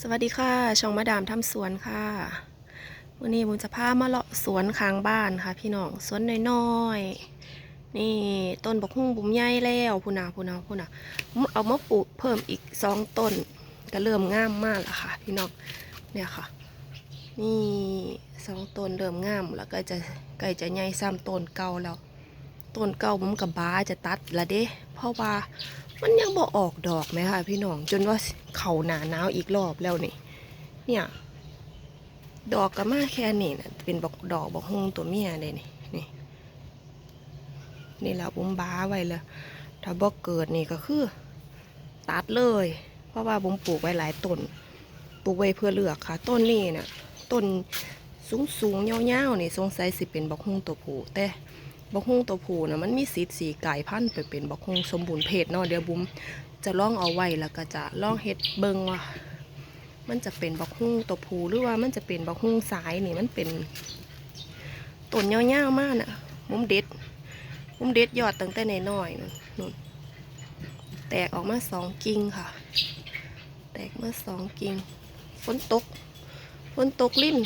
สวัสดีค่ะ ช่องมาดามทำสวนค่ะวันนี้บุญจะพามาเลาะสวนข้างบ้านค่ะ พี่น้องสวนน้อยๆ นี่ต้นบกหุ่งบุ๋มใหญ่แล้วพูนาพูนาพูนาเอามาปลูกเพิ่มอีกสองต้นก็เริ่มงามมากแล้วค่ะ พี่น้องเนี่ยค่ะ นี่สองต้นเริ่มงามแล้วก็จะใกล้จะใหญ่ซ้ำต้นเก่าแล้วต้นเก่าผมกับบ้าจะตัดละเด้เพราะว่า มันยังบ่ออกดอกไหมคะพี่น้องจนว่าเขาหนาหนาวอีกรอบแล้วนี่ เนี่ย ดอกก็มาแค่นี้นะเป็นบอกดอกบอกฮงตัวเมียเลยนี่นี่นี่แหละบุ้มบ้าไว้เลยถ้าบ่เกิดนี่ก็คือ ตัดเลย เพราะว่าบุ้มปลูกไว้หลายต้นปลูกไว้เพื่อเลือกค่ะ ต้นนี้น่ะต้นสูงสูงๆยาวๆนี่สงสัยสิเป็นบอกฮงตัวผู้แต่ บักฮุ่งตัวผู้นะมันมีสีสีกลายพันธุ์ไปเป็นบักฮุ่งสมบูรณ์เพศเนาะเดี๋ยวบุ้มจะล่องเอาไว้แล้วก็จะล่องเฮ็ดเบิงว่า มันจะเป็นบักฮุ่งตัวผู้หรือว่ามันจะเป็นบักฮุ่งสายนี่มันเป็นต้นยาๆมากน่ะมุมเด็ด มุมเด็ดยอดตั้งแต่น้อยนู่นแตกออกมาสองกิ่งค่ะ แตกมาสองกิ่งฝนตกฝนตกลิ้น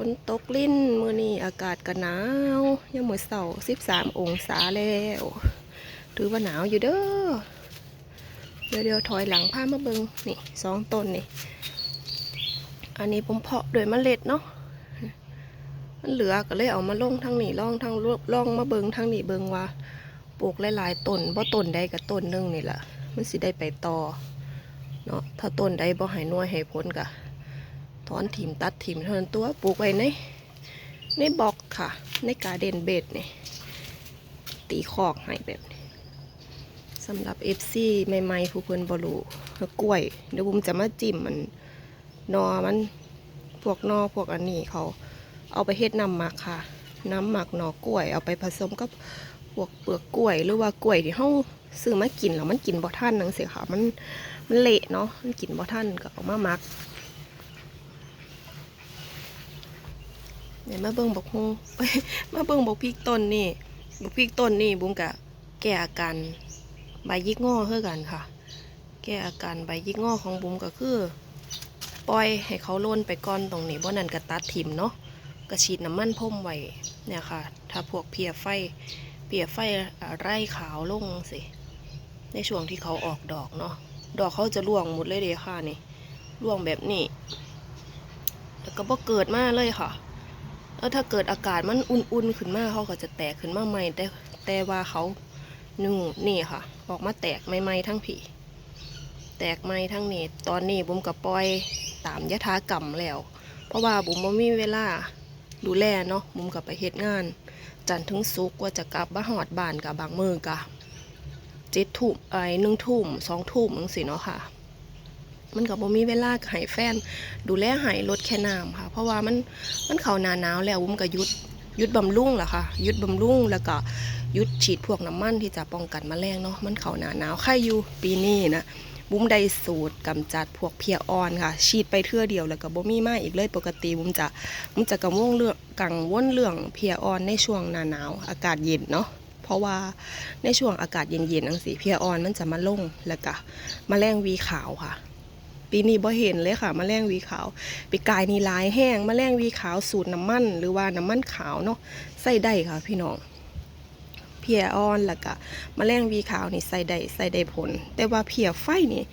ฝนตกลิ้นมือนี้อากาศก็หนาว ยังมือเสาสิบสามองศาแล้วถือว่าหนาวอยู่เด้อเดี๋ยวเดี๋ยวถอยหลังผ้ามาเบิงนี่สองต้นนี่ อันนี้ผมเพาะโดวยเมล็ดเนาะมันเหลือก็เลยเอามาล่องทางนี้ล่องทางล่องมาเบิงทางนี้เบิงว่าปลูกหลายๆต้นบ่ต้นใดกับต้นหนึงนี่แหละมันสิได้ไปต่อเนาะถ้าต้นใดบ่ห้หน่วยให้ผลกะ ถอนถิ่มตัดถิ่มเท่านั้นตัวปลูกไว้ในในบล็อกค่ะ ในการเดนเบดนี่ตีคอกให้แบบนี้สำหรับ FC ใหม่ๆผู้เพิ่นบรูกล้วยเดี๋ยวผมจะมาจิ้มมันนอมันพวกนอพวกอันนี้เขาเอาไปเฮ็ดน้ำหมักค่ะ น้ำหมักหนอกล้วย เอาไปผสมกับพวกเปลือกกล้วย หรือว่ากล้วยที่เฮาซื้อมากินแล้วมันกินบ่ทันนังเสิค่ะมันมันเละเนาะมันกินบ่ทันก็เอามาหมัก เนี่ยมาเบิ่งบอกฮงเอ้มาเบิ่งบอกพริกต้นนี่บอกพริกต้นนี่บุ้งกะแก้อาการใบยิกงอเพื่อกันค่ะ แก้อาการใบยิกงอของบุ้มก็คือ ปล่อยให้เขาล่นไปก่อนตรงนี้บ่นั้นก็ตัดถิ่มเนาะก็ฉีดน้ำมันพ่มไว้เนี่ยค่ะ ถ้าพวกเพียไฟเพียไฟไร่ขาวลงสิในช่วงที่เขาออกดอกเนาะดอกเขาจะร่วงหมดเลยเด้ค่ะนี่ร่วงแบบนี้ แล้วก็บ่เกิดมาเลยค่ะ แล้วถ้าเกิดอากาศมันอุ่นๆขึ้นมาเขาก็จะแตกขึ้นมาใหม่ แต่แต่ว่าเขานู่นี่ค่ะ ออกมาแตกใหม่ๆทั้งผีแตกใหม่ทั้งนี้ตอนนี้บุ๋มกับปอยตามยถากรรมแล้ว เพราะว่าบุ๋มบ่มีเวลาดูแลเนาะบุ๋มกับไปเฮ็ดงาน จันถึงศุกว่าจะกลับมาหอดบ้านกับบางมือกะเจ็ดทุ่มไอ้หนึ่งทุ่มสองทุ่มจังสิเนาะค่ะ มันกับบ่มีเวลาให้แฟน ดูแลใหายลดแค่น้ำค่ะ เพราะว่ามันมันเข้าหนาหนาวแล้ววุ้มก็ยุดยุดบำรุงล่ะค่ะยุดบำรุงแล้วก็ยุดฉีดพวกน้ำมันที่จะป้องกันมแมลงเนาะมันเข้าหนาหนาวใครอยู่ปีนี้นะบุ้มได้สูตรกำจัดพวกเพียอ่อนค่ะ ฉีดไปเทื่อเดียวแล้วก็บ่มีมาอีกเลยปกติบุ้มจะบุ้มจะกังวลเรื่องกังวลเรื่องเพียอ่อนในช่วงหนาหนาว อากาศเย็นเนาะเพราะว่าในช่วงอากาศเย็นๆอังสีเพียอ่อนมันจะมาลงแล้วก็มแมลงวีขาวค่ะ ปีนี้บ่เห็นเลยค่ะมแมลงวีขาวปีกายนี่ลายแห้งมแมลงวีขาวสูตรน้ำมัน หรือว่าน้ำมันขาวเนาะใส่ได้ค่ะ พี่น้องเพียอ่อนแล้วก็มแมลงวีขาวนี่ใส่ได้ใส่ได้ผล แต่ว่าเพียไฟนี่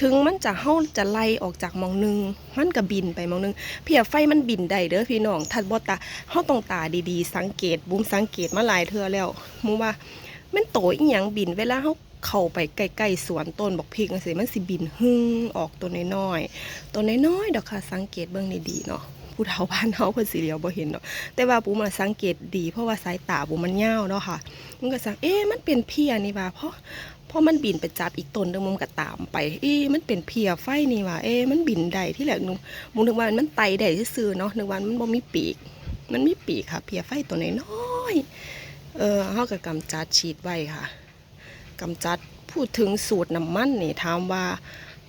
ถึงมันจะเฮาจะไล่ออกจากมองหนึง มันก็บินไปมองหนึง เพียไฟมันบินได้เด้อพี่น้องถ้าบ่ตาเฮาต้องตาดีๆ สังเกตบุ้มสังเกตมาหลายเทื่อแล้วมุว่ามันโตอีหยังบินเวลาเฮา เข้าไปใกล้ๆสวนต้นบอกพริกจังซี่มันสิบินหึ่งออกตัวน้อยๆตัวน้อยๆดอกค่ะสังเกตเบิ่งดีๆเนาะผู้เฒ่าบ้านเฮาเพิ่นสิเลียวบ่เห็นเนาะแต่ว่าปูมาสังเกตดี เพราะว่าสายตาปูมันยาวเนาะค่ะมันก็สังเอ๊ะมันเป็นเพียนี่ว่าเพราะเพราะมันบินไปจับอีกต้นหนึงมันก็ตามไป เอ๊ะมันเป็นเพียไฟนี่ว่าเอ๊ะมันบินได้ที่แรกหนูหมูนึกว่ามันไตได้ซื่อเนาะนึกว่ามันบ่มีปีก มันมีปีกค่ะ เพียไฟตัวน้อยๆเออเฮาก็กำจัดฉีดไว้ค่ะ กำจัดพูดถึงสูตรน้ำมันนี่ถามว่า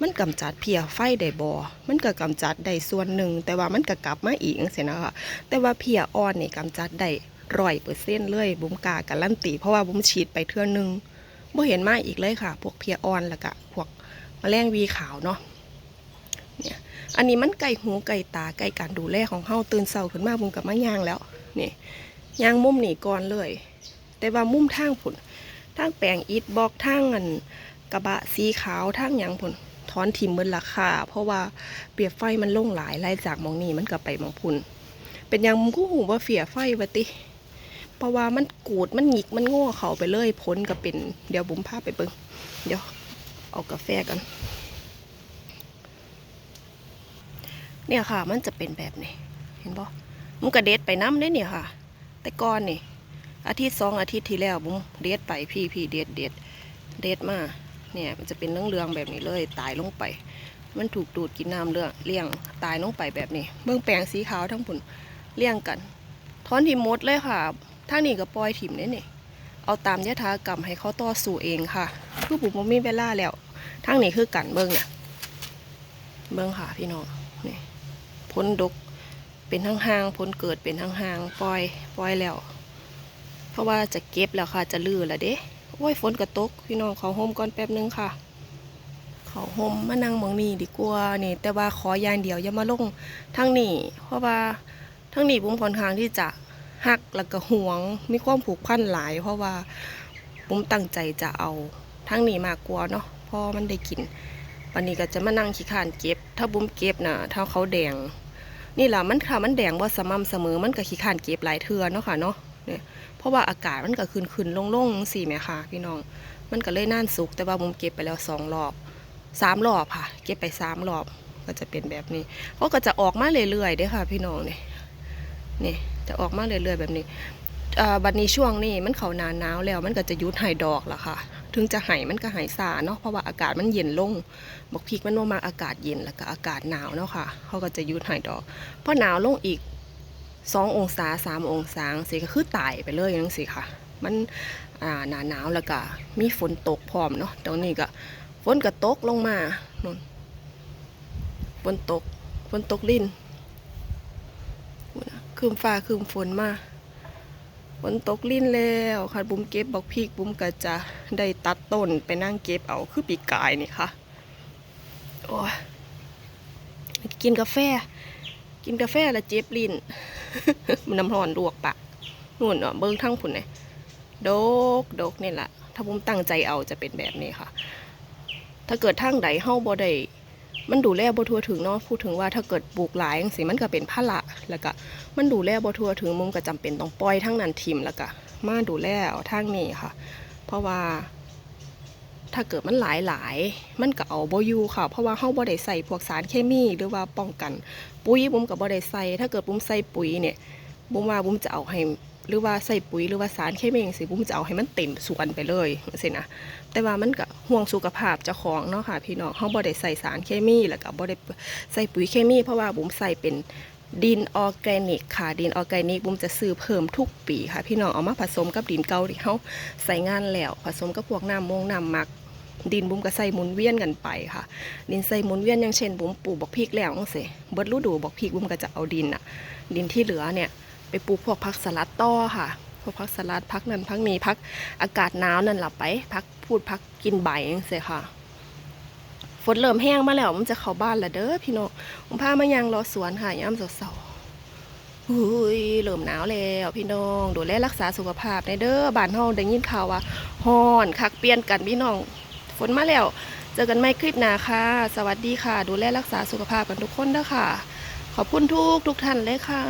มันกำจัดเพียไฟได้บ่มันก็กำจัดได้ส่วนหนึ่ง แต่ว่ามันก็กลับมาอีกจังซี่นะคะแต่ว่าเพียอ่อนนี่กำจัดได้ร้อยเปอร์เซ็นต์เลยบุ้มกาการันตีเพราะว่าบุ้มฉีดไปเทื่อหนึงบ่เห็นมาอีกเลยค่ะ พวกเพียอ่อนแล้วก็พวกแมลงวีขาวเนาะเนี่ยอันนี้มันไก่หูไก่ตาไก่การดูแลของเฮาตื่นเช้าขึ้นมาบุมกับมะย่างแล้วนี่ย่างมุมนี่ก่อนเลย แต่ว่ามุมทางผุน ทางแปลงอิฐบล็อกทางอันกระบะสีขาวทางหยังผุนถอนถิ่มเบินราคาเพราะว่าเปียบไฟมันลงหลายไล่จากมองนี้มันก็ไปมองพุ่นเป็นยังมุมกู้หูว่าเฟียไฟวะติเพราะว่ามันกูดมันหงิกมันโง่เขาไปเลยพ้นก็เป็นเดี๋ยวบุ้มพาไปเบิงเดี๋ยวเอากาแฟกันเนี่ยค่ะมันจะเป็นแบบนี้ เห็นบ่มันกระเด็ดไปน้ำได้เนี่ยค่ะ แต่ก่อนนี่ อาทิตย์สองอาทิตย์ที่แล้วบุ้มเด็ดไปพี่พี่เด็ดเด็ดเด็ดมาเนี่ยมันจะเป็นเรื่องเรืองแบบนี้เลยตายลงไป มันถูกดูดกินน้ำเลืองเลี้ยงตายลงไปแบบนี้ เบื้องแปลงสีขาวทั้งผุนเลี้ยงกันถอนถิ่มมดเลยค่ะถ้านี่ก็ปล่อยถิ่มเนี่ยนี่เอาตามยถากรรมให้เขาต่อสู้เองค่ะคือผมบ่มีเวลาแล้วทั้งนี้คือกันเบิ้งเนี่ยเบิ้งค่ะพี่น้องนี่พ้นดกเป็นทั้งห้างๆพ้นเกิดเป็นทั้งห้างๆปล่อยปล่อยแล้ว เพราะว่าจะเก็บแล้วค่ะจะลือแล้วเด้โอ้ยฝนกระตกพี่น้องเขาโฮมก่อนแป๊บนึงค่ะ เขาโฮมมานั่งมองนี่ดีกว่านี่แต่ว่าขอยางเดียวอย่ามาลงทั้งนี้เพราะว่าทั้งนี้ผมค่อนข้างที่จะหักแล้วก็ห่วงมีความผูกพันหลาย เพราะว่าผมตั้งใจจะเอาทั้งนี้มากกว่าเนาะเพอมันได้กินวันนี้ก็จะมานั่งขี้ขานเก็บ ถ้าบุ้มเก็บนะถ้าเขาแดง นี่แหละมันค่ะมันแดงว่าสม่ำเสมอมันก็ขี้ขานเก็บหลายเทือเนาะค่ะเนาะ เนี่ยเพราะว่าอากาศมันก็ขึ้นขึ้นลงลงๆสี่แม่ค่ะ พี่น้อง มันก็เลยน่านสุก แต่ว่าบุ้มเก็บไปแล้วสองรอบสามรอบค่ะ เก็บไปสามรอบก็จะเป็นแบบนี้เขาก็จะออกมาเรื่อยๆเด้อค่ะ พี่น้องนี่นี่จะออกมาเรื่อยๆแบบนี้บัดนี้ช่วงนี้มันเขานานหนาวแล้วมันก็จะยุดไห้ดอกละค่ะ ถึงจะไห้มันก็ไห้ซาเนาะเพราะว่าอากาศมันเย็นลงบอกพริกมันว่ามาอากาศเย็นแล้วก็อากาศหนาวเนาะค่ะเขาก็จะยุดไห้ดอกพอหนาวลงอีก สององศาสามองศาสิก็คือตายไปเลยยังสิค่ะ มันอ่าหนาหนาวแล้วก็มีฝนตกพร้อมเนาะตอนนี้ก็ฝนก็ตกลงมาน่นฝนตกฝนตกลิ้นคืมฟ้าคืมฝนมาฝนตกลิ้นแล้วค่ะบุ้มเก็บบอกพริกบุ้มก็จะได้ตัดต้นไปนั่งเก็บเอาคือปีกายนี่ค่ะโอ้ยกินกาแฟ กินกาแฟแล้วเจ็บลิ้น มันน้ำร้อนลวกปากนู่นเนาะเบิ้งทั้งผุนเลยดกดกนี่แหละถ้าบุ้มตั้งใจเอาจะเป็นแบบนี้ค่ะ ถ้าเกิดทางใดเฮาบ่ได้มันดูแลบ่ทั่วถึงเนาะพูดถึงว่าถ้าเกิดปลูกหลายจังซี่มันก็เป็นภาระแล้วก็มันดูแลบ่ทั่วถึงมุมก็จำเป็นต้องปล่อยทางนั้นทิมแล้วก็มาดูแลเอาทางนี้ค่ะ เพราะว่า ถ้าเกิดมันหลายหลายๆมันก็เอาบอยู่ค่ะ เพราะว่าเฮาบ่ได้ใส่พวกสารเคมีหรือว่าป้องกัน ปุ๋ยบุ้มก็บ่ได้ใส่ถ้าเกิดบุ้มใส่ปุ๋ยเนี่ยบุ้มว่าบุ้มจะเอาให้หรือว่าใส่ปุ๋ยหรือว่าสารเคมีจังซี่บุ้มจะเอาให้มันเต็มสวนไปเลยจังซี่นะแต่ว่ามันก็ห่วงสุขภาพเจ้าของเนาะค่ะพี่น้องเขาบ่ได้ใส่สารเคมีแล้วก็บ่ได้ใส่ปุ๋ยเคมี เพราะว่าบุ๋มใส่เป็นดินออร์แกนิกค่ะ ดินออร์แกนิกบุ๋มจะซื้อเพิ่มทุกปีค่ะ พี่น้องเอามาผสมกับดินเก่าที่เขาใส่งานแล้ว ผสมกับพวกน้ำมงน้ำหมัก ดินบุ๋มก็ใส่หมุนเวียนกันไปค่ะ ดินใส่หมุนเวียนอย่างเช่นบุ๋มปลูกบักพริกแล้วจังซี่เบิดฤดูบักพริกบุ๋มก็จะเอาดินอะดินที่เหลือเนี่ยไปปลูกพวกผักสลัดต่อค่ะพวกผักสลัดพักนั้นพักนี้พักอากาศหนาวนั่นหลับไปพักพูดพักกินใบจังซี่ค่ะฝนเริ่มแห้งมาแล้วมันจะเข้าบ้านละเด้อพี่น้องผมพามายางรอสวนค่ะยามสาๆอุ้ยเริ่มหนาวแล้วพี่น้องดูแลรักษาสุขภาพในเด้อบ้านเฮาได้ยินข่าวว่าฮ้อนคักเปลี่ยนกันพี่น้อง นมาแล้ว เจอกันใหม่คลิปหน้าค่ะ สวัสดีค่ะ ดูแลรักษาสุขภาพกันทุกคนด้ค่ะ ขอบคุณทุกทุกท่านเลยค่ะ